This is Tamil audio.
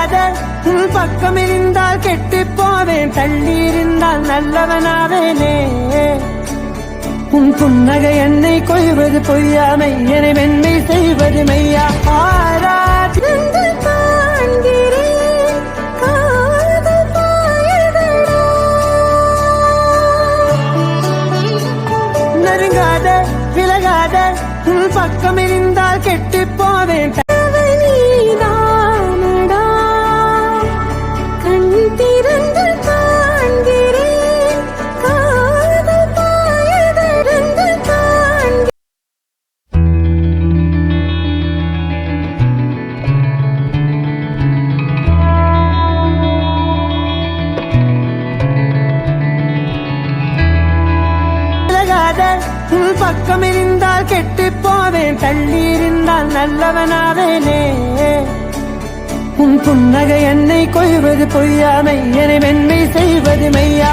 விலகாத உன் பக்கம் இருந்தால் கெட்டு போவேன். தள்ளி இருந்தால் நல்லவனாவேனே. உன் புன்னகை என்னை கொய்வது பொய்யாமை. என்னை மென்மை செய்வது காதல் பாயதடா. நெருங்காத விலகாத உன் பக்கம் இருந்தால் கெட்டு போவேன். காதல் உன் பக்கம் இருந்தால் கெட்டு போவேன். தள்ளி இருந்தால் நல்லவனாவேனே. உன் புன்னகை என்னை கொய்வது பொய்யாமை என மென்மை செய்வது மெய்யா.